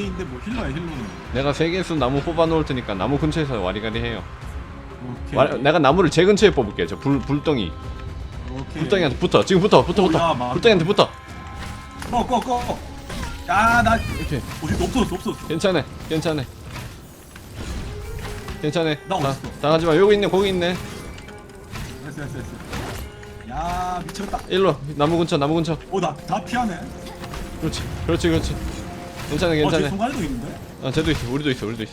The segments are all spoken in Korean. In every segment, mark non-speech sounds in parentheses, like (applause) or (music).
4개인데 뭐 힐러야 힐러는 내가 세 개수 나무 뽑아 놓을 테니까 나무 근처에서 와리가리 해요. 오케이 와, 내가 나무를 제 근처에 뽑을게. 저 불 불덩이. 오케이 불덩이한테 붙어. 지금 붙어. 붙어 오, 붙어. 야, 마- 불덩이한테 붙어. 꺼꺼꺼 야나 이렇게. 어디 없어졌어 없어졌어 괜찮아. 괜찮아. 괜찮아. 나 어딨어? 당하지 마. 여기 있네. 거기 있네. 됐어 됐어 됐어 야 미쳤다 일로 나무 근처. 나무 근처. 어나 다 피하네 그렇지. 그렇지. 그렇지. 괜찮아. 괜찮아. 순간에도 있는데 아, 쟤도 있어. 우리도 있어. 우리도 있어.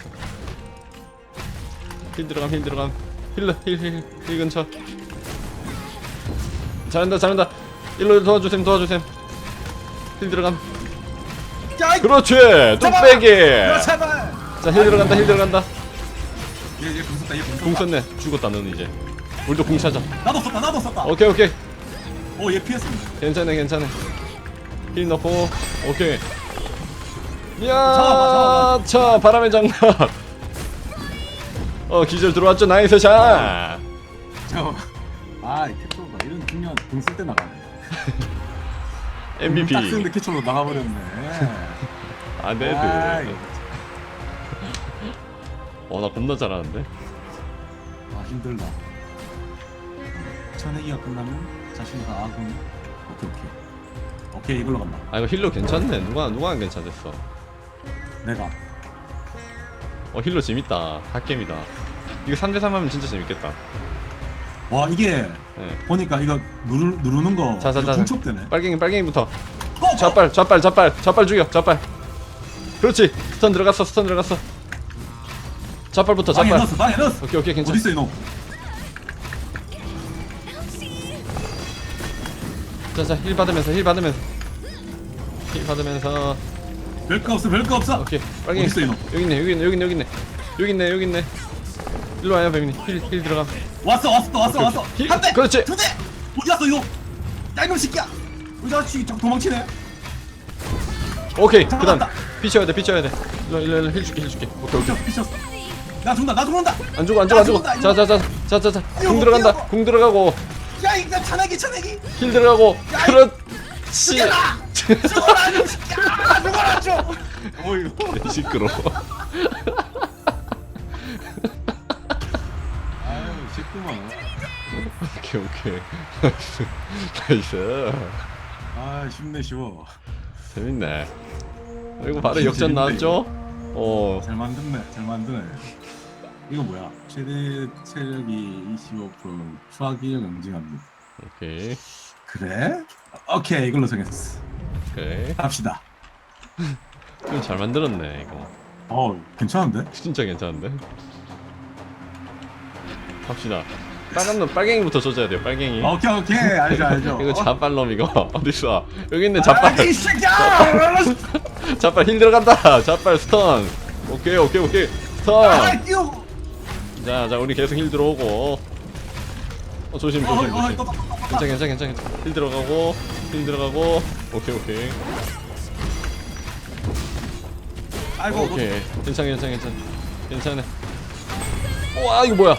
힐 들어감. 힐 들어감. 힐러. 힐 힐. 힐 근처. 잘한다. 잘한다. 일로 도와주셈. 도와주셈. 힐 들어감. 야이 그렇지. 뚝배기. 야 제발 자, 힐 들어간다. 힐 들어간다. 얘얘 궁 썼다 얘궁 썼다 궁 썼네. 죽었다. 너는 이제. 우리도 궁 찾아. 나도 썼다 나도 썼다 오케이 오케이. 어 얘 피했어 괜찮아 괜찮아. 힐 넣고. 오케이. 야, 자 바람의 장난. 어 기절 들어왔죠. 나이스 샷. 잠깐만 아이 캐초가 이런 중요한 궁쓸때 나가네 (laughs) MVP. 딱 쓰는데 캐초로 나가버렸네 안 돼. 아이, 어나 겁나 잘하는데. 아 힘들다 천회기가 끝나면 자신과 아군 오케이 오케이 오케이 이걸로 간다 아 이거 힐러 괜찮네. 누가 누가 안 괜찮았어. 내가 어 힐러 재밌다. 갓겜이다. 이거 3대3 하면 진짜 재밌겠다. 와 이게 네. 보니까 이거 누르, 누르는 거 자, 자, 자, 자. 중첩되네 빨갱이 빨갱이부터. 어, 좌빨 좌빨 좌빨 좌빨 죽여 좌빨. 그렇지. 스턴 들어갔어. 스턴 들어갔어. 좌빨부터 방에 좌빨. 넣었어 방에 넣었어 오케이 오케이 괜찮아. 어딨어 이놈 자자 힐 받으면서 힐 받으면서 힐 받으면서 별거 없어 별거 없어. 오케이. 빨갱이 어딨어 이놈? 여기 있네 여기 있네 여기 있네 여기 있네. 여기 있네 여기 있네. 일로 와요 배민이. 힐 힐 들어가. 왔어 왔어 또 왔어 왔어. 오케이. 한대! 그렇지. 두대! 어디 갔어 야 이놈? 새끼야. 우리 자식이 자꾸 도망치네. 오케이 잠깐만, 그다음. 피쳐야 돼 피쳐야 돼. 일로 일로 일로 힐 줄게 힐 줄게. 오케이 오케이. 미쳤어 나 죽는다 나 죽는다. 안 죽어 안 죽어 안 죽어. 나 죽는다, 자자자자자자. 이거 궁 들어간다 이거. 궁 들어가고. 야 이거 차내기 차내기 힐 들어가고. 야, 이- 그렇지 죽여라 죽어라 이놈 새끼야 죽어라 좀 어이구 시끄러워? 아유 쉽구만. 오케이 오케이. (laughs) 나이스. 나이스. 아 쉽네 쉬워. 재밌네. 어, 이거 바로 역전 재밌네, 나왔죠? 어. 잘 만드네 잘 만드네. 이거 뭐야? 최대 체력이 25% 추하기력 응징합니다. 오케이. 그래? 오케이 이걸로 정했어 오케이 갑시다 이거 잘 만들었네 이거 어 괜찮은데? 진짜 괜찮은데? 갑시다. 빨간 놈 빨갱이부터 져줘야 돼요. 빨갱이. 오케이 오케이 알죠 알죠 (laughs) 이거 자빨놈 이거 어딨어? 여기 있네 아, 자빨. 이 새끼야 (laughs) 자빨 힐 들어간다. 자빨 스턴. 오케이 오케이 오케이 스턴. 아 뛰어 자 자 우리 계속 힐 들어오고. 어 조심 어, 조심 어, 조심. 또, 또, 또. 괜찮아 괜찮아 괜찮아. 힐 들어가고 힐 들어가고. 오케이 오케이. 아이고 오케이. 괜찮아 괜찮아 괜찮아. 괜찮아. 와 이거 뭐야?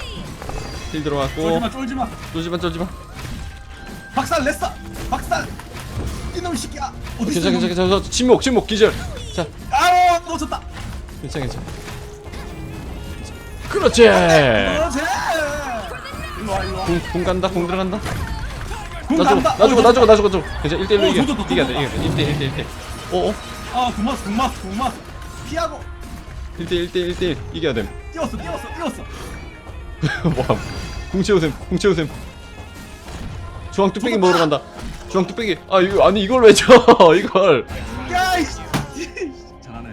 힐 들어갔고. 쫄지마 쫄지마 쫄지마 쫄지마. 박살 냈어 박살 이놈 새끼야 어디 있어 괜찮아 이놈? 괜찮아 괜찮아 침묵 침묵 기절 자 아우 놓쳤다 괜찮아 괜찮아 그렇지 그렇지 일로 와 일로 와 공, 공 간다 공 들어간다 궁 나 죽어 나 죽어 나 죽어 나 죽어 나 죽어. 괜찮아 1대1로 어, 이겨. 조졌다, 이겨야 돼 조졌다. 이겨야 돼. 1대1 1대1 어어? 아 군마스 군마스 군마스 피하고. 1대1 1대1 1대1 이겨야 됨. 뛰었어 뛰었어 뛰었어. (laughs) 뭐야 궁 채우셈 궁 채우셈. 주황 뚝배기. 먹으러 간다. 주황 뚝배기. 아 이거 아니 이걸 왜줘 (laughs) 이걸. 야이 (laughs) 잘하네.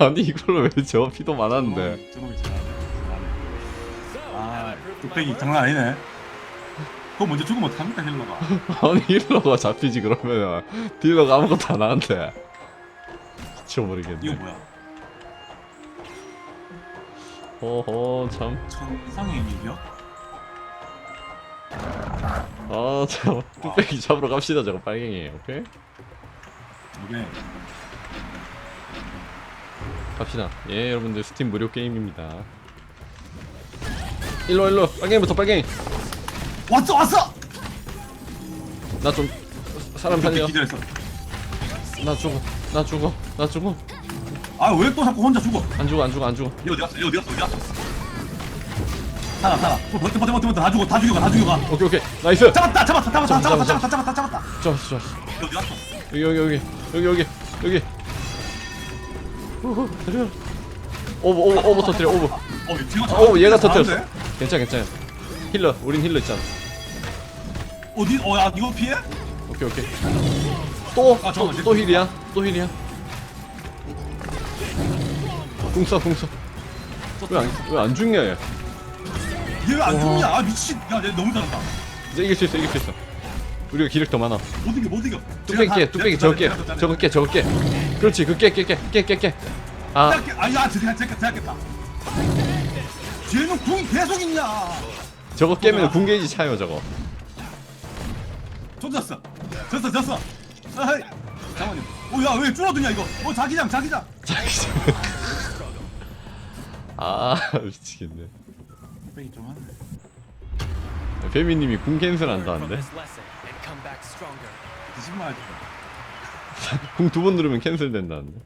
아니 이걸 왜줘 피도 많았는데. 저놈이 잘하네 잘하네 아 뚝배기 장난 아니네 그거 먼저 죽으면 어떡합니까 힐러가 (laughs) 아니 힐러가 잡히지 그러면 딜러가 아무것도 안 하는데 이거 미쳐버리겠네 뭐야 어허 참 천상의 일이요? 아, 저 뚝배기 잡으러 갑시다. 저거 빨갱이. 오케이? 이게 갑시다. 예, 여러분들 스팀 무료 게임입니다. 일로 일로 빨갱이부터 빨갱이. 왔어 왔어 나 좀 사람 살려. 기절했어 나 죽어. 나 죽어. 나 죽어. 아 왜 또 자꾸 혼자 죽어? 안 죽어 안 죽어 안 죽어 얘 어디 갔어? 얘 어디 갔어? 어디 갔어? 살아 살아. 어, 버텨 버텨 버텨 버텨 다 죽어 다 죽여가 다 죽여가. 오케이 오케이 나이스 잡았다 잡았다 잡았다 잡았다, 잡았다 잡았다 잡았다 잡았다. 좋았어 좋았어 얘 어디 갔어? 여기 여기 여기 여기 여기 여기 우후 내려 오버 오버 오버 터뜨려 오버 어 지금 오 얘가 터뜨렸어? 괜찮아 괜찮아 힐러 우린 힐러 있잖아 어디? 어야 이거 피해? 오케이 오케이 또? 아, 또, 잠깐만, 또 힐이야? 또 힐이야? 궁써 궁써 왜안 죽냐 얘 얘 왜안 와. 죽냐? 아 미친. 야얘 너무 잘한다. 이제 이길 수 있어 이길 수 있어 우리가 기력 더 많아 못 이겨 못 이겨. 뚝배기 깨 뚝배기 저거 깨 저거 깨 저거 깨 그렇지 그깨깨깨깨 깨깨아 아야 제가 제가 제가 쟤는 궁이 계속 있냐? 저거 깨면 궁게이지 차요 저거 졌어. 졌어 졌어. 아이. 잠깐만요. 오야 왜 줄어드냐 이거? 어 자기장 자기장. (laughs) 아 미치겠네 뚝배기 좀 하네. 페미님이 궁 캔슬 한다는데 this lesson and come back stronger. 거짓말. 궁 (laughs) 두 번 누르면 캔슬 된다는데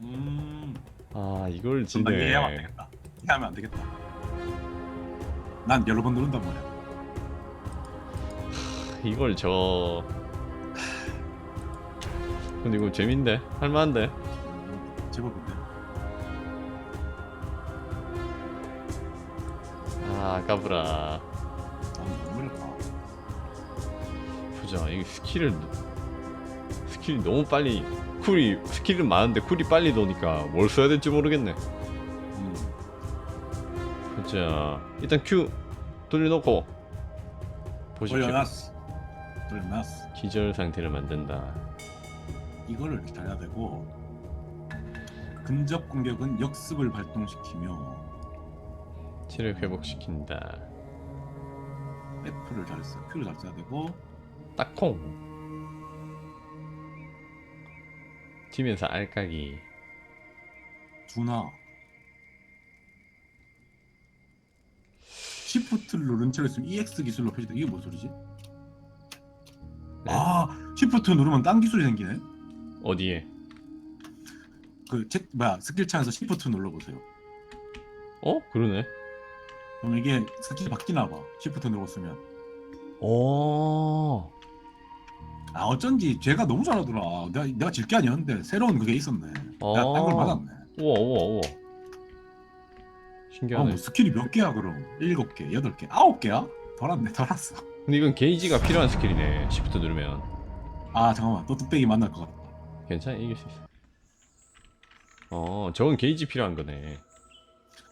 음. 아 이걸 좀나 이해하면 안 지네 되겠다. 이해하면 안 되겠다. 난 여러 번 누른단 말이야. 이걸 저 근데 이거 재민데 할만한데 제법인데. 아 까불아 아 너무 어렵다. 보자 이거 스킬을 스킬이 너무 빨리 쿨이 스킬은 많은데 쿨이 빨리 도니까 뭘 써야 될지 모르겠네 음. 보자 일단 Q 돌려놓고 보십시오 돌려놨어. 돌려놨어. 기절 상태를 만든다. 이거를 기다려야 되고 근접 공격은 역습을 발동시키며 체력 회복시킨다. F를 잘 써, Q를 잘 써야 되고 딱콩. 튀면서 알까기. 두나 시프트를 누른 채로 있으면 EX 기술로 표시돼 이게 뭔 소리지? 네? 아 시프트 누르면 딴 기술이 생기네 어디에 그 책, 뭐야 스킬 창에서 시프트 눌러보세요 어? 그러네 그럼 이게 스킬이 바뀌나 봐 시프트 누르고 쓰면 오 아 어쩐지 쟤가 너무 잘하더라 내가, 내가 질 게 아니었는데 새로운 그게 있었네 내가 딴걸 어. 맞았네 우와 우와 우와 아, 신기하네 뭐 스킬이 몇 개야 그럼? 일곱 개, 여덟 개, 아홉 개야? 덜 왔네, 덜 왔어. 근데 이건 게이지가 필요한 스킬이네 시프트 누르면. 아 잠깐만, 또 뚝배기 만날 것 같다. 괜찮아 이길 수 있어. 어 저건 게이지 필요한 거네.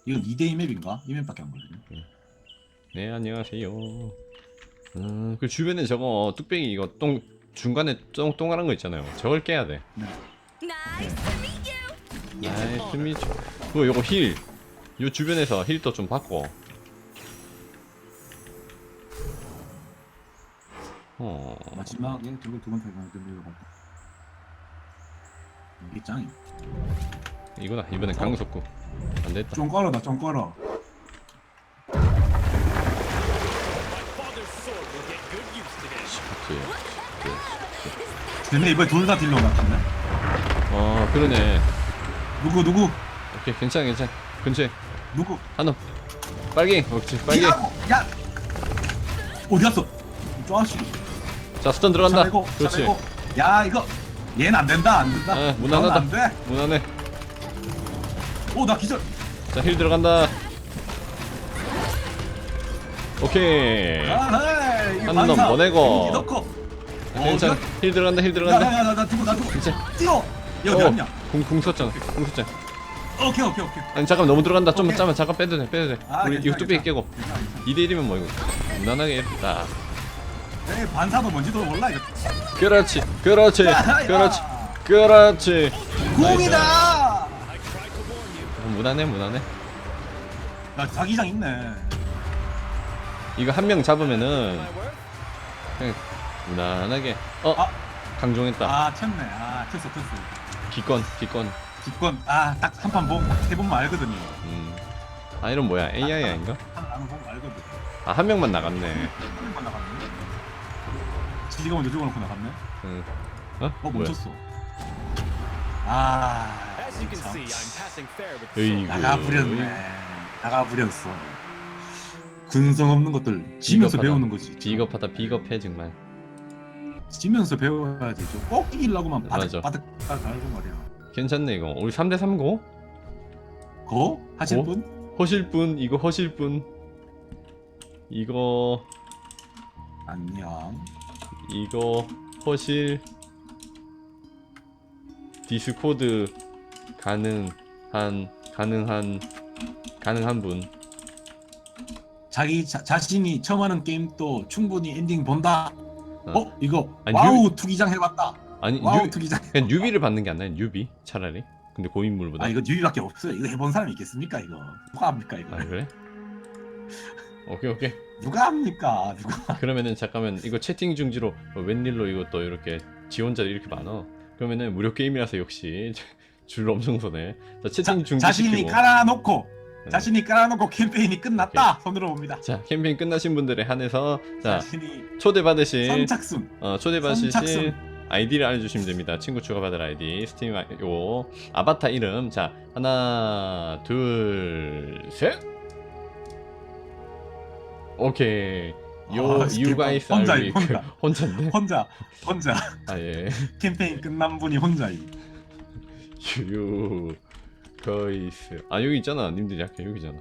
이건 2대2 맵인가? 이 맵밖에 안 걸리네. 네 안녕하세요. 음그 주변에 저거 뚝배기 이거 똥 중간에 똥 동그란 거 있잖아요. 저걸 깨야 돼. Nice to meet you. 나이스 미츠 그거 요거 힐 요 주변에서 힐도 좀 받고 어 마지막에 결국 두 번째 건 덤비고 갈 이게 짱이. 이거다 이번엔 강속구 안 됐다 좀 꺼라. Use today. 시프트 쟤네 이번에 둘다 딜러 같았네. 어 그러네 누구, 누구, 오케이 괜찮아 괜찮아 근처에 누구? 한놈 그렇지 빨갱이 야! 야! 어디 갔어? 쪼아씨. 자 스턴 들어간다 차내고, 그렇지 차내고. 야, 이거 얘는 안 된다, 안 된다. 아, 너는 무난하다. 안 돼. 무난해 오, 나 기절. 자 힐 들어간다 오케이 아, 헤이. 한놈 보내고. 넣고. 어, 괜찮아 어디가? 힐 들어간다 힐 야, 들어간다 야, 야, 나 죽어, 나 죽어. 진짜 뛰어. 얘 어디 갔냐? 궁궁 썼잖아 궁 썼잖아 오케이, 오케이, 오케이. 아니 잠깐 너무 들어간다 좀만 오케이. 잠깐 잠깐 빼도 돼 빼도 돼 아, 우리 이거 괜찮아, 뚝배기 괜찮아. 깨고 괜찮아, 괜찮아. 2대 1이면 뭐 이거 무난하게 딱 에이, 반사도 뭔지도 몰라 이거. 그렇지 그렇지 야, 야. 그렇지 그렇지 공이다. 어, 무난해 무난해 나 자기장 있네. 이거 한 명 잡으면은 그냥 무난하게 어 아. 강종했다 아, 쳤네. 아, 쳤어, 쳤어. 기권 기권 기권. 아, 딱 한판 본, 세 번만 알거든요. 음 아 이런 뭐야 AI 아닌가 한번 보면 알거든. 아 한 명만 나갔네 한 번만 나갔네. 지지가 먼저 죽어놓고 나갔네. 응. 어 어, 뭐야 멈췄어. 아 As you can 참. see, I'm passing fair with the 으이구. sword. 나가 부렸네. 나가 부렸어. 근성 없는 것들 지면서 비겁하다. 배우는 거지. 비겁하다 비겁해 정말 지면서 배워야지. 저꼭 이기려고만 맞아. 바득 바득 가는 말이야. 괜찮네 이거 우리 3대 3 고? 거 하실 고? 분? 허실 분 이거 허실 분 이거 안녕. 이거 허실 디스코드 가능한 가능한 가능한 분 자기 자, 자신이 처음 하는 게임도 충분히 엔딩 본다. 어, 이거 아니, 와우 투기장 해봤다. 아니 와우 뉴, 투기장. 그냥 뉴비를 받는 게 안 나요 뉴비 차라리 근데 고인물보다 아 이거 뉴이밖에 없어요. 이거 해본 사람이 있겠습니까 이거? 누가 합니까 이거? 아, 그래? 오케이 오케이 누가 합니까? 누가? 그러면은 잠깐만 이거 채팅 중지로 어, 웬일로 이것도 이렇게 지원자들이 이렇게 많아 그러면은 무료 게임이라서 역시 (laughs) 줄 엄청 서네 자 채팅 중지 자신이 시키고 깔아놓고 네. 자신이 깔아놓고 캠페인이 끝났다. 손으로 봅니다. 자 캠페인 끝나신 분들에 한해서 자 자신이 초대 받으실 선착순. 어, 초대 받으실 선착순. 아이디를 알려주시면 됩니다. 친구 추가 받을 아이디 스팀 아- 요 아바타 이름 자 하나 둘 셋. 오케이. 요 아, you guys 혼자, weak. 혼자. (laughs) 혼자인데. 혼자 혼자 아 예. 캠페인 끝난 분이 혼자이. you guys. 아 여기 있잖아. 님들 약해 여기잖아.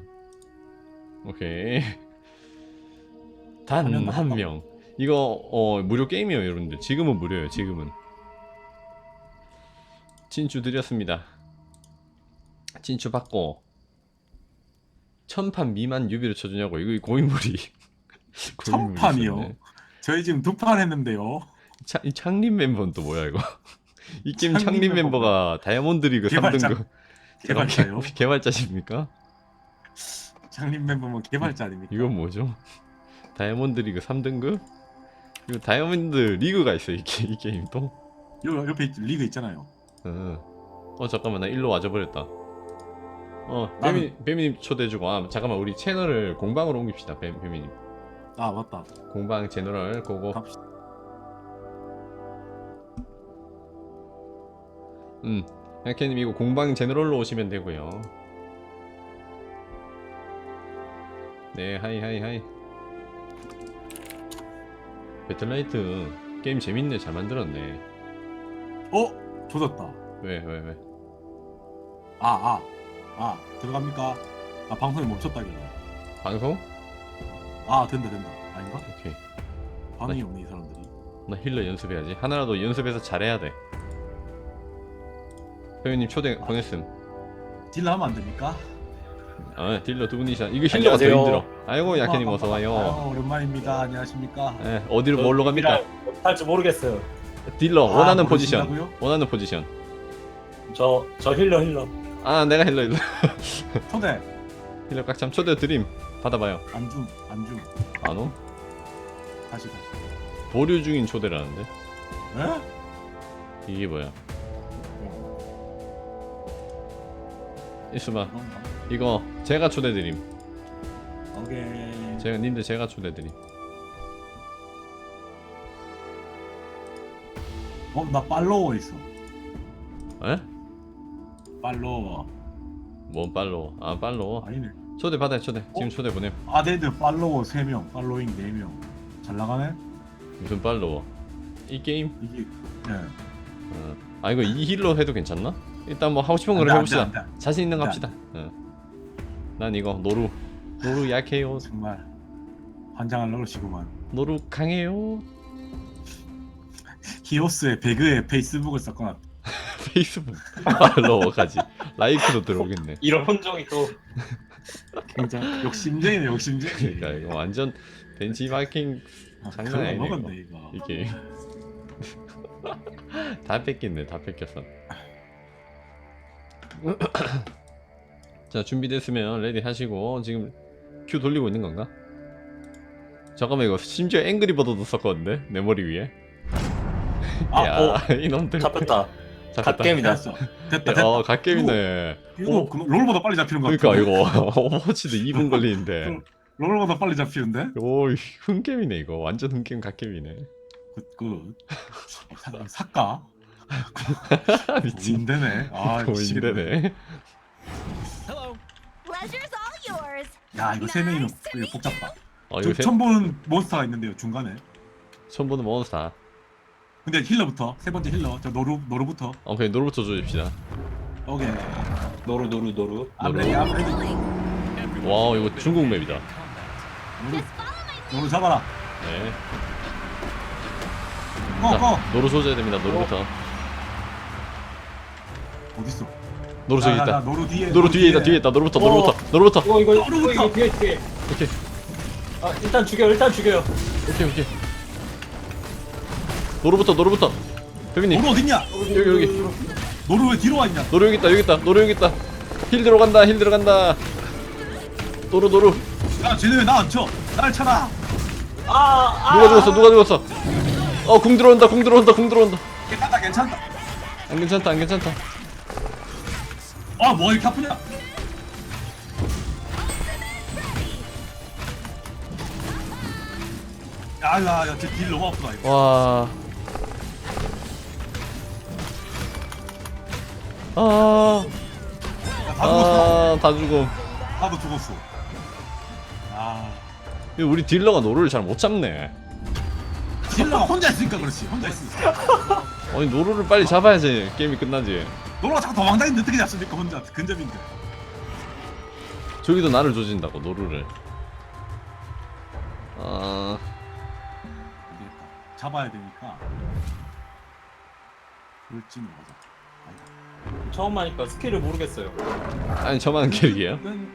오케이. (laughs) 단 화면 한 나왔다. 명. 이거 어 무료 게임이에요, 여러분들. 지금은 무료예요. 지금은. 진추 드렸습니다. 진추 받고 천판 미만 유비를 쳐주냐고 이거 (laughs) 고인물이 천판이요? 저희 지금 두 판 했는데요. 차, 이 창립 멤버는 또 뭐야 이거? (laughs) 이 게임 창립 창립 멤버가 다이아몬드 리그 개발자. 3등급 (laughs) 개발자요. 개발자십니까? 장님 멤버면 개발자 아닙니까? 이건 뭐죠? 다이아몬드 리그 3등급? 이거 다이아몬드 리그가 있어 이, 게, 이 게임 또? 요 옆에 있- 리그 있잖아요. 어. 어 잠깐만 나 일로 와줘 버렸다. 어 배미 배미님 초대해주고 아 잠깐만 우리 채널을 공방으로 옮깁시다 배, 배미님 아 맞다. 공방 채널을 고고 갑시다. 음 양캐님 이거 공방 제너럴로 오시면 되고요 네 하이 하이 하이 배틀라이트 게임 재밌네 잘 만들었네 어 조졌다. 왜 왜 왜 아 아. 아 들어갑니까? 아 방송이 멈췄다길래. 방송? 아 된다 된다. 아닌가? 오케이 반응이 없네 이 사람들이. 나 힐러 연습해야지 하나라도 연습해서 잘해야 돼 배우님 초대 보냈음 딜러 하면 안 됩니까? 아 딜러 두 분이시다 이거 힐러가 더 안녕하세요. 힘들어 아이고 야캐님 어서 와요 아유, 오랜만입니다. 안녕하십니까? 예, 어디로 뭘로 갑니까? 할줄 모르겠어요. 딜러 아, 원하는 포지션 모르신다고요? 원하는 포지션 저, 저 힐러 힐러. 아 내가 힐러 힐러 (laughs) 초대 힐러 깍참 초대 드림 받아봐요 안줌 안줌 안 오? 다시 다시. 보류 중인 초대라는데 에? 이게 뭐야 그런가? 이거 제가 초대 드림 오케이. 제가 님들 제가 초대 드림 어나 팔로워 있어. 에? 팔로워. 뭔 팔로워 아 팔로워 아니네. 초대 받아요 초대 지금 어? 초대 보냄 아데드 팔로워 3명, 팔로잉 4명. 잘 나가네? 무슨 팔로워 이 게임? 이게 예. 어. 아 이거 이 힐러 해도 괜찮나? 일단 뭐 하고 싶은 거를 안 돼, 해봅시다 안 돼, 안 돼. 자신 있는 거 안 합시다 어. 난 이거 노루 노루 약해요 정말 환장을 넣으시구만. 노루 강해요 (laughs) 히오스의 배그에 페이스북을 썼거나 페이스북 팔로워까지 라이크도 들어오겠네. 이런 혼종이 또. 굉장히 욕심쟁이네 욕심쟁이. 그러니까 이거 완전 벤치마킹 아, 장난 그거 아니네, 먹었네 이거. 이게. 다 뺏겼네 다 뺏겼어 자 준비됐으면 레디 하시고 지금 큐 돌리고 있는 건가? 잠깐만 이거 심지어 앵그리버드도 썼거든요 내 머리 위에? 아, 야 어, (laughs) 이놈들. 잡혔다. 잡혔다. 갓겜이다. 됐어. 됐다 됐다. 어 갓겜이네 이거 그 롤보다 빨리 잡히는 거 그러니까 같아. 이거 (laughs) 오버워치도 2분 걸리는데 롤보다 빨리 잡히는데? 오 흥겜이네 이거 완전 흥겜 갓겜이네 그, 그 사, 사까? (laughs) 미친 고민되네. 아 all yours. 야 이거 세 명이면 복잡다. 어저 이거 세- 처음 보는 몬스터가 있는데요 중간에. 처음 보는 몬스터. 근데 힐러부터 세 번째 힐러 저 노루 노루부터. 어 그냥 노루부터 조집시다. 오케이. 노루 노루 노루. 암레디 암레디 Killing. 와 이거 중국 맵이다. 노루 노루 잡아라. 네. 꺼 꺼. 자, 노루 조져야 됩니다. 노루부터. 어디 있어? 노루 저기 나, 나, 나 있다. 노루 뒤에. 노루 뒤에 있다. 뒤에 있다. 노루부터. 노루부터. 노루부터. 이거 이거 이거 노루부터. 이거 뒤에 뒤에. 오케이. 아 일단 죽여 일단 죽여요. 오케이 오케이. 노루부터. 노루부터. 혜민님 노루 어딨냐? 여기 여기. 노루 왜 뒤로 와 있냐? 노루 여기 있다. 여기 있다. 노루 여기 있다. 힐 들어간다. 힐 들어간다. 노루 노루. 야 쟤네 왜 나 안 쳐? 날 쳐라. 아 아. 누가 죽었어? 누가 죽었어? 어, 궁 들어온다. 궁 들어온다. 궁 들어온다. 괜찮다 괜찮다. 안 괜찮다. 안 괜찮다. 아뭐 이렇게 아프냐? 야야 야 쟤 딜 너무 아프다 이거. 와. 아. 야, 다 죽었어. 아, 다 죽어. 나도 죽었어. 아 이거 우리 딜러가 노루를 잘 못 잡네. 딜러가 혼자 있으니까 그렇지. 혼자 있으니까. 아니 노루를 빨리 잡아야지 게임이 끝나지. 노루가 자꾸 도망다니는데 어떻게 잡습니까 혼자 근접인데. 저기도 나를 조진다고 노루를. 아. 잡아야 되니까. 맞아. 아니다. 처음 하니까 스킬을 모르겠어요. 아니 저만 캐릭이에요. 이건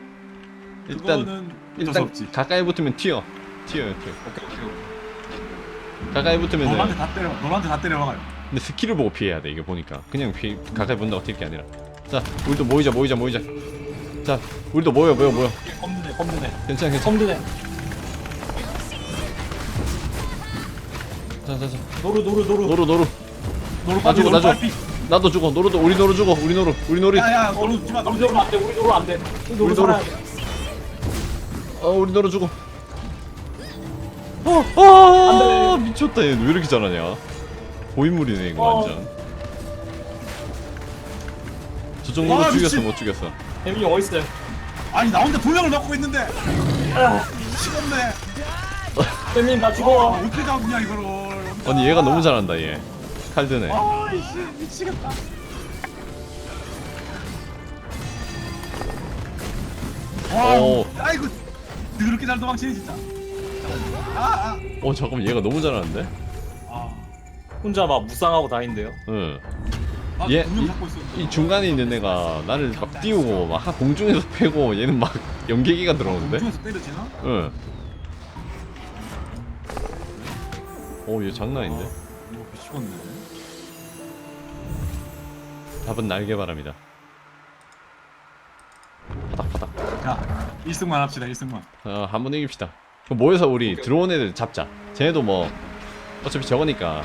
일단 그거는 일단 없지. 가까이 붙으면 튀어. 튀어요, 튀어. 오케이 오케이. 가까이 붙으면은 너한테 다 때려. 너한테 다 때려박아요. 근데 스킬을 보고 피해야 돼 이게 보니까 그냥 피 가까이 본다고 튀는 게 아니라. 자, 우리도 모이자, 모이자, 모이자. 자, 우리도 모여, 모여, 모여. 겁드네 겁드네 괜찮아, 괜찮아. 겁드네. 자, 자, 자. 노루 노루 노루. 노루, 노루. 노루 나 빨리 죽어, 노루 나 죽어. 빨리. 나도 죽어. 노루도 우리 노루 죽어. 우리 노루, 우리 노루. 야야 노루 죽지 마. 우리 노루 노루 안 돼. 우리 노루 안 돼. 우리 노루 우리 노루. 살아야 돼. 어, 우리 노루 죽어. 어, 아, 미쳤다. 얘 왜 이렇게 잘하냐? 고인물이네 이거 어. 완전. 저 정도로 와, 죽였어, 미친. 못 죽였어. 혜민이 어디 있어요? 아니 나 혼자 두 명을 넣고 있는데. 아, 미치겠네. 혜민이 나 아, 죽어. 어떻게 잡냐 이거를. 아니 얘가 너무 잘한다 얘. 칼드네. 아이씨 미치겠다. 와, 오. 아이고 그렇게 잘 도망치네 진짜. 아, 어 잠깐만 얘가 너무 잘하는데? 아, 아, 혼자 막 무쌍하고 다닌대요. 응. 아, 얘- 분명 이- 잡고 있었는데. 이 중간에 있는 애가 나를 막 띄우고 막 하- 공중에서 패고 얘는 막 연계기가 들어오는데? 공중에서 때려지나? 응. 오얘 장난 아닌데? 뭐 미치겠네. 답은 날개바람이다. 바닥 바닥. 자, 1승만 합시다 1승만. 어, 한 번 이깁시다. 그럼 모여서 우리 들어온 애들 잡자. 쟤네도 뭐 어차피 저거니까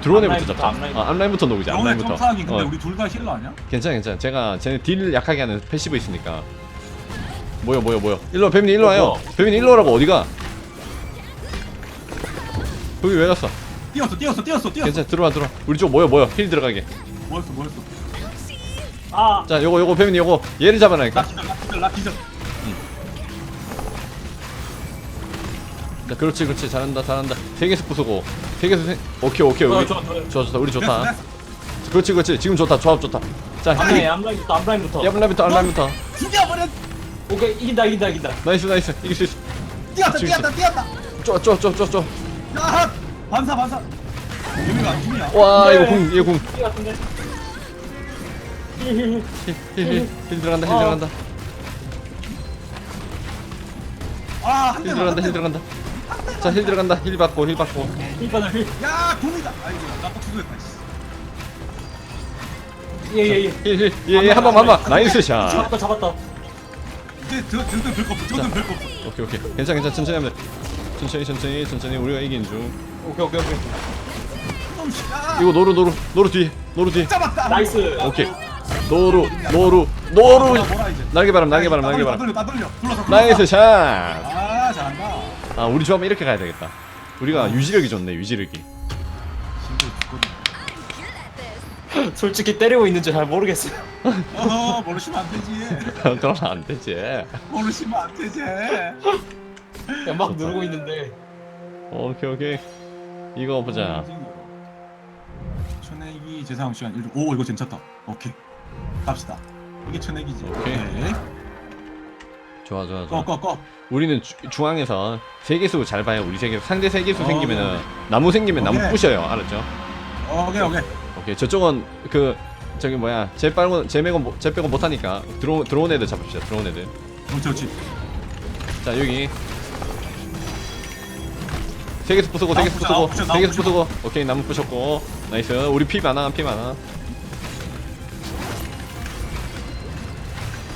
들어온 애부터 앞라인부터, 잡자. 앞라인부터. 아, 앞라인부터 녹이자. 앞라인부터. 점사하기 근데 어, 우리 둘 다 힐러 아니야? 괜찮아 괜찮아. 제가 쟤네 딜 약하게 하는 패시브 있으니까. 모여 모여 모여. 일로 와 뱀님 일로 와요. 뭐야? 뱀님 일로 오라고 어디가? 거기 왜 갔어? 뛰었어 뛰었어 뛰었어 뛰었어. 괜찮아 들어와 들어와. 우리 쪽 모여 모여. 힐 들어가게. 뭐였어 뭐였어. 아, 자 요거 요거 뱀님 요거 얘를 잡아라니까. 나 기절 나 기절 나 기절. 자 그렇지 그렇지 잘한다 잘한다. 세 개씩 부수고 세 개씩 세... 오케이 오케이 우리 좋아, 좋아, 좋아. 좋아 좋다 우리 좋다. 됐어. 그렇지 그렇지 지금 좋다 조합 좋다. 자 앞라인 힐. 앞라인부터 앞라인부터. 앞라인부터 앞라인부터. 죽여버려. 오케이 이긴다 이긴다 이긴다. 나이스 나이스 이길 수 있어. 뛰었다 뛰었다 뛰었다. 쪼쪼쪼쪼쪼. 야 반사 반사. 여기가 안 죽냐? 와 네. 이거 궁 이거 궁. 이 같은데. 힐힐힐 힐 들어간다 힐 어. 들어간다 아 한 힐 대만. 들어간다 힐 한 대만. 들어간다. 자 힐 들어간다 힐 받고 힐 받고. 이거는 힐. 야 공이다. 아이고 나또 죽었다. 씨. 예예예. 힐힐예한번 한번 나이스 샷. 잡았다 잡았다. 이제 저 저들 별거 없어. 저들 별거 없어. 오케이 오케이 괜찮아 괜찮아 천천히 하면 돼. 천천히 천천히 천천히 우리가 이긴 중. 오케이 오케이 오케이. 좀 씨. 야. 이거 노루 노루 노루 뒤 노루 뒤. 잡았다. 나이스. 오케이 노루 노루 노루. 날개바람 날개바람 나 날개바람. 돌려 돌려. 나이스 샷. 아 잘한다. 아 우리 조합은 이렇게 가야 되겠다. 우리가 유지력이 좋네 유지력이. 죽거든. (laughs) 솔직히 때리고 있는지 잘 모르겠어요. 어허 모르시면 안 되지 (laughs) 그러면 안 되지. 모르시면 안 되지 그냥 막 누르고 있는데. 오케이 오케이. 이거 보자. 천내기 재사용 시간 1분 오 이거 괜찮다 오케이 갑시다 이게 천내기지 오케이. 좋아 좋아 좋아. 꺼꺼 꺼 우리는 주, 중앙에서 세계수 잘 봐요. 우리 세계수 상대 세계수 어, 생기면은 네. 나무 생기면 나무 오케이. 부셔요. 알았죠? 오케이 오케이 오케이 저쪽은 그 저기 뭐야 제 빨고 제 빼고 못- 제 빼고 못하니까 들어 들어온 애들 잡읍시다. 들어온 애들. 그렇지 그렇지 자 여기 세계수 부수고 나무 세계수 부셔, 부수고 나무 부셔, 나무 세계수. 부수고 오케이 나무 부셨고 나이스 우리 피 많아 피 많아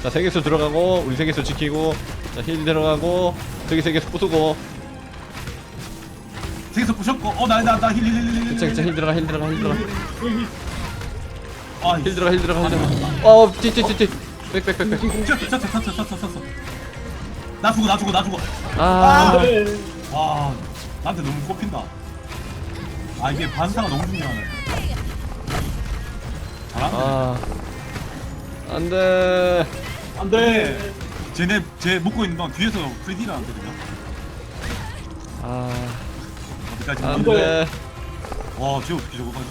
자 세계수 들어가고 우리 세계수 지키고 자힐 들어가고 저기 세계수 부수고. 세계서 부셨고 어나나나힐힐힐힐 그쵸 그쵸 힐 들어가 힐 들어가 힐 들어가. 아힐 들어가 힐 들어가 힐 들어가. 어 띠띠띠띠 빽빽빽빽 쳤어 쳤어 쳤어 쳤어 쳤어 나 죽어 나 죽어 나 죽어. 아. 와 나한테 너무 꼽힌다. 아 이게 반사가 너무 중요하네. 잘한다. 아. 안돼 안 돼. 쟤네 쟤 묶고 있는 건 뒤에서 프리디를 하거든요 아 어디까지 안돼 와쟤 어떻게 저거 가지?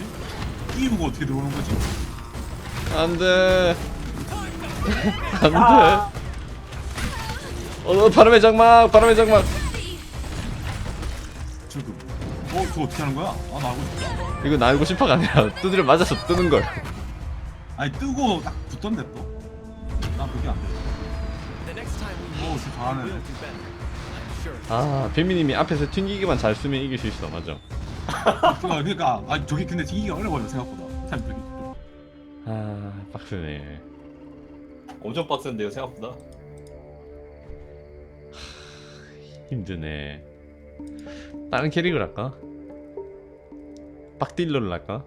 끼우고 어떻게 들어오는 거지? 안돼 (laughs) 안돼 어 바람의 장막 바람의 장막 지금 어 저거 어떻게 하는 거야? 아 나 알고 싶다 이거 날고 싶어가 아니라 (laughs) 두드려 맞아서 뜨는 걸 아니 뜨고 딱 붙던데 또? 난 그게 안 돼 오 진짜 잘하네. I'm sure. 아 빈미님이 앞에서 튕기기만 잘 쓰면 이길 수 있어 맞아 그러니까 아 저기 근데 튀기기가 어려워요 생각보다 좀아 빡세네 엄청 빡센데요 생각보다. 힘드네 다른 캐릭을 할까? 빡딜러를 할까?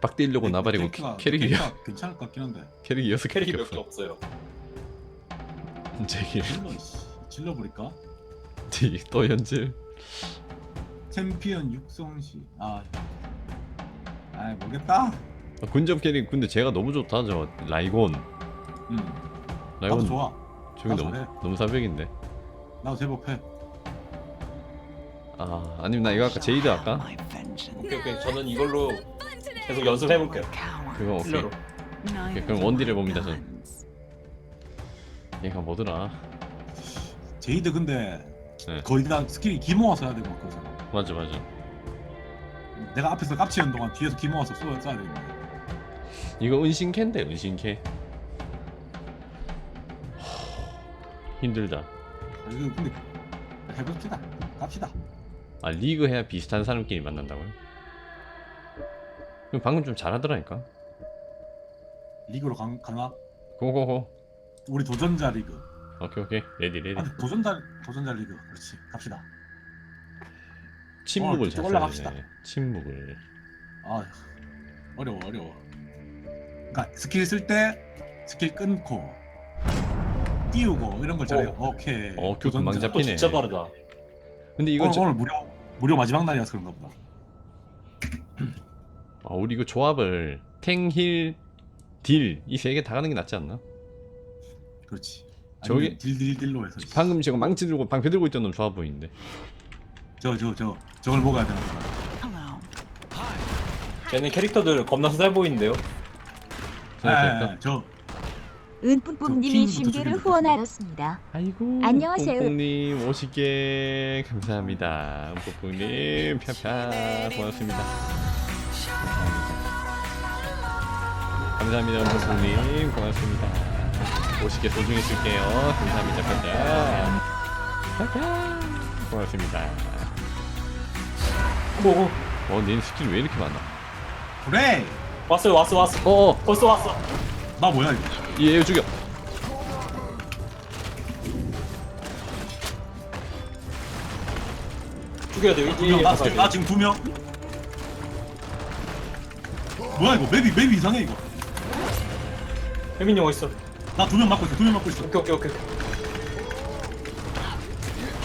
빡딜려고 나발이고 탱크가- 캐릭이 괜찮을 것 같긴 한데. 캐릭이 여섯 캐릭이 몇개 없어. 없어요. 제길 질러 씨. 질러버릴까? 또 현질. 챔피언 육성시. 아. 아이 모르겠다. 아, 군점 캐릭 근데 제가 너무 좋다. 저 라이곤. 응. 나도 라이곤 좋아. 저기 나도 너무 잘해. 너무 사백인데. 나도 제법 해. 아 아니면 나 이거 할까? 제이드 할까? 오케이 오케이. 저는 이걸로 계속 연습해 볼게요. 그거 오케이. 힐러로. 오케이, 그럼 원딜을 봅니다 전. 얘가 뭐더라? 제이드 근데 네. 거의 다 스킬이 기모아 써야 되고 그거잖아 맞아 맞아. 내가 앞에서 깝치는 동안 뒤에서 기모아 써 써야 써야 되겠네 이거 은신캐인데 은신캐. 힘들다. 아, 이거 근데 해봅시다. 갑시다. 아 리그 해야 비슷한 사람끼리 만난다고요? 방금 좀 잘하더라니까. 리그로 강, 강화? 고고고. 우리 도전자 리그. 오케이 오케이. 레디 레디. 아 도전자 도전자 리그. 그렇지. 갑시다. 침묵을 어, 잘 올라갑시다. 써야 돼 침묵을. 아 어려워 어려워. 그러니까 스킬 쓸 때 스킬 끊고 띄우고 이런 걸 잘해요. 오케이. 어, 그 금방 도전자. 또 잡히네. 진짜 빠르다. 근데 이거 오늘, 저, 오늘 무료 무료 마지막 날이라서 그런가 보다 아, 우리 이거 조합을 탱힐 딜 이 세 개 다 가는 게 낫지 않나? 그렇지 저기- 아니면 딜딜딜로 해서 방금 저거 망치 들고 방패 들고 있던 놈 좋아 보이는데 저저 저 저걸 먹어야 되나 보다 쟤네 캐릭터들 겁나 세 보이는데요. 생각해볼까? 예, 예, 저 은뿜뿜님이 킹부터 죽이는 후원하였습니다. 아이고 안녕하세요. 뽕뽕님 50개 감사합니다 뽕뽕님 펴펴 고맙습니다 감사합니다 뽕뽕님. 고맙습니다. 50개 소중히 쓸게요. 감사합니다 펴펴 고맙습니다. 오, 어. 니는 스킬 왜 이렇게 많아? 그래. 왔어요 왔어 왔어. 어 어. 벌써 왔어. 나 뭐야 이거? 얘 죽여. 죽여야 돼요. 두 명, 이 나, 가서. 나 지금 두 명? 뭐야 이거? 맵이 맵이 이상해 이거 혜민이 형 어딨어? 나 두 명 맞고 있어 두 명 맞고 있어. 오케이 오케이 오케이.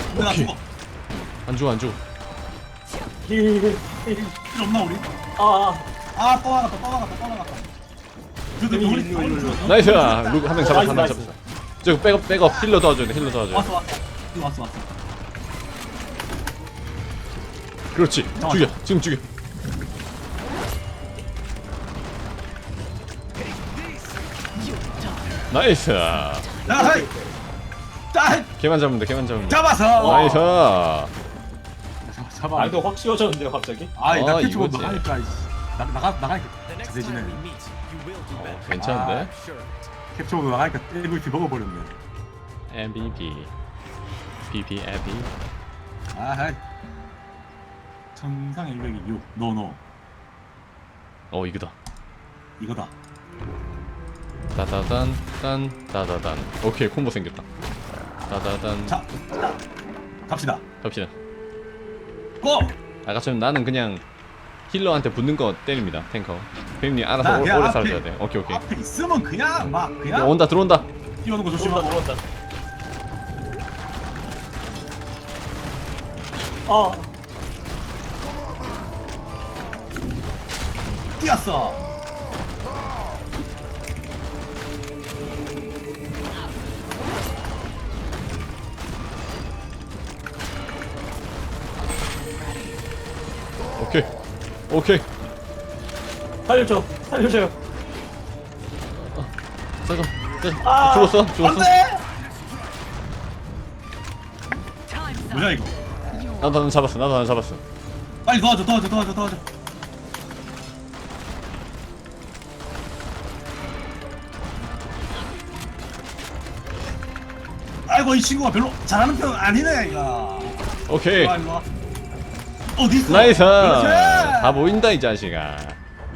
근데 나 오케이. 죽어. 안 죽어 안 죽어. 힐힐힐 필요 없나 우리? 아 아. 또 나갔다 또 나갔다 또 나갔다. 저도 일로, 우리. 나이스. 루그 한명 잡았어 한명 나이스, 잡았어. 저거 백업 백업. 힐러 도와줘야 돼 힐러 도와줘야 왔어 돼 왔어. 이거 왔어 왔어. 그렇지. 죽여. 지금 죽여 나이스. 야 하이 자 걔만 잡으면 돼 걔만 잡으면 돼. 잡았어 나이스. 잡아. 아이도 확 씌워졌는데요 갑자기? 아이 나 아, 캐치볼 이거지. 나가니까 이씨. 나 나가 나가니까 do better. 괜찮은데. 캡처볼 나가니까 MVP 먹어버렸네. MVP PP MVP 아하이 천상 106 노노 어 이거다. 이거다 따다단 딴 따다단. 오케이 콤보 생겼다. 따다단. 자, 자 갑시다. 갑시다. 고! 아까처럼 나는 그냥 힐러한테 붙는 거 때립니다 탱커. 님 알아서 나 오, 그냥 오래 앞에- 살아줘야 돼. 오케이 오케이. 앞에 있으면 그냥 막 야, 그냥 온다 들어온다. 뛰어오는 거 조심하고 들어온다. 아 뛰었어. 오케이 오케이. 살려줘 살려줘요. 잠깐 잠깐 아! 죽었어 죽었어. 안돼! 뭐야 이거? 나도 하나 잡았어 나도 하나 잡았어. 빨리 도와줘 도와줘 도와줘 도와줘. 아이고 이 친구가 별로 잘하는 편 아니네 이거. 오케이. 일로와 일로와 어디 있어? 나이스. 그렇지 다 보인다 이 자식아.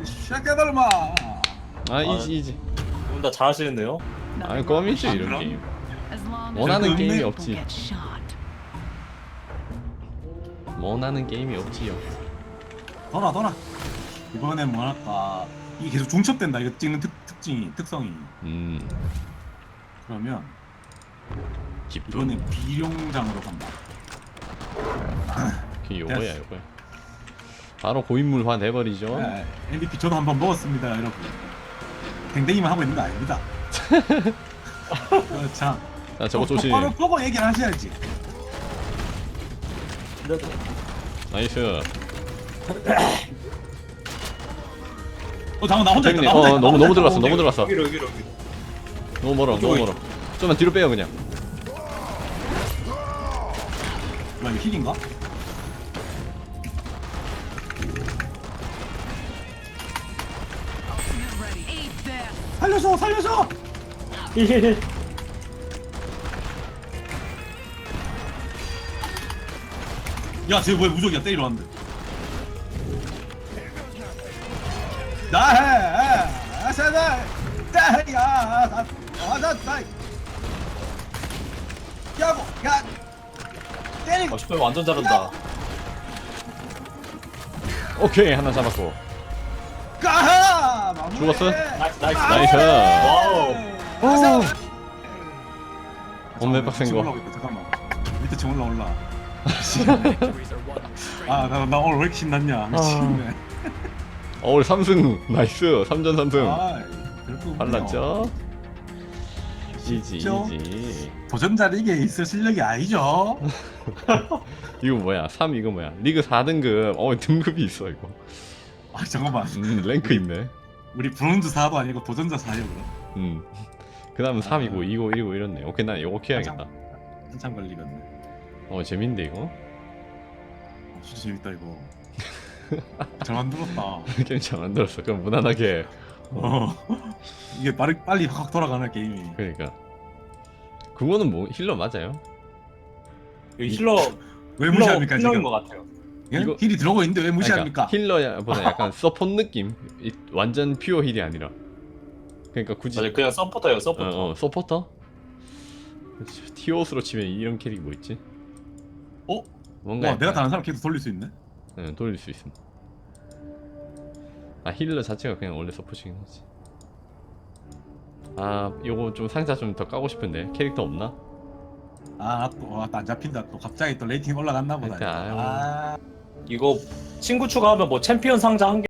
샤까달마. 아 이지 이지 두분다 잘하시는데요? 아니 껌이지 이런 그럼. 게임. 원하는 원하는 그 게임이 없지. 원하는 게임이 없지요 도나 도나. 이번엔 뭐 할까? 이게 계속 중첩된다 이거 찍는 특, 특징이 특성이. 음. 그러면 기쁨. 이번엔 비룡장으로 간다. 그게 요거야 요거야 바로 고인물화 돼버리죠. 네, MVP 저도 한 번 먹었습니다 여러분. 댕댕이만 하고 있는 거 아닙니다. (laughs) 어, 참. 자 저거 조심 똑바로 보고 얘기를 하셔야지. 나이스. 어 잠깐 나 혼자 있다 나 혼자 어 있다, 너무 나 너무 들어갔어. 너무 들어갔어. 여기로 여기로 여기로. 너무 멀어 너무 멀어. 좀만 뒤로 빼요 그냥. 뭐야 이거 힐인가? 살려줘 살려줘! 힐힐힐 야쟤 뭐야 무적이야? 때리러 왔는데. 나 해 아사나 나야 아사나 야고 야 때리고. 아 슈퍼 완전 잘한다. 오케이 하나 잡았고. 마무리. 죽었어? 나이스 나이스. 나이스. 와우. 아사 엄매 빡센 거. 올라오겠다, 잠깐만. 밑에 층 올라 올라. Victories are won. 아나 나 오늘 왜 이렇게 신났냐. 미치겠네. 어울 3승. 나이스. 3전 3승. 아 별거 없네요. 발랐죠? 이지? 이지. 도전자 리그에 있을 실력이 아니죠. (laughs) 이거 뭐야? 3 이거 뭐야? 리그 4등급. 어 등급이 있어 이거. 아 잠깐만. 음 랭크 있네 우리 브론즈 4도 아니고 도전자 4요 그럼? 음 그 다음은 3이고 2고 1이고 이렇네. 오케이 난 이거 해야겠다. 한참 걸리겠네 어 재밌는데 이거? 어, 진짜 재밌다 이거. (laughs) 잘 만들었다. (laughs) 게임 잘 만들었어. 그럼 무난하게. 어. 이게 빨리 빨리 확 돌아가는 게임이. 그러니까. 그거는 뭐 힐러 맞아요? 여기 힐러 왜 무시합니까 힐러, 힐러인 지금? 것 같아요 예? 이거- 힐이 들어오고 있는데 왜 무시합니까 그러니까 힐러보다 약간 서폿 느낌 이- 완전 퓨어 힐이 아니라 그러니까 굳이 맞아요 그냥 서포터예요 서포터 어, 어 서포터? 티오스로 치면 이런 캐릭이 뭐 있지? 어? 뭔가 와 내가 약간- 다른 사람 계속 돌릴 수 있네 응, 돌릴 수 있음. 아 힐러 자체가 그냥 원래 서포시긴 하지. 아 요거 좀 상자 좀 더 까고 싶은데 캐릭터 없나? 아또안 잡힌다 또 갑자기 또 레이팅 올라갔나 보다 하여튼, 아유. 아 이거 친구 추가하면 뭐 챔피언 상자 한 개.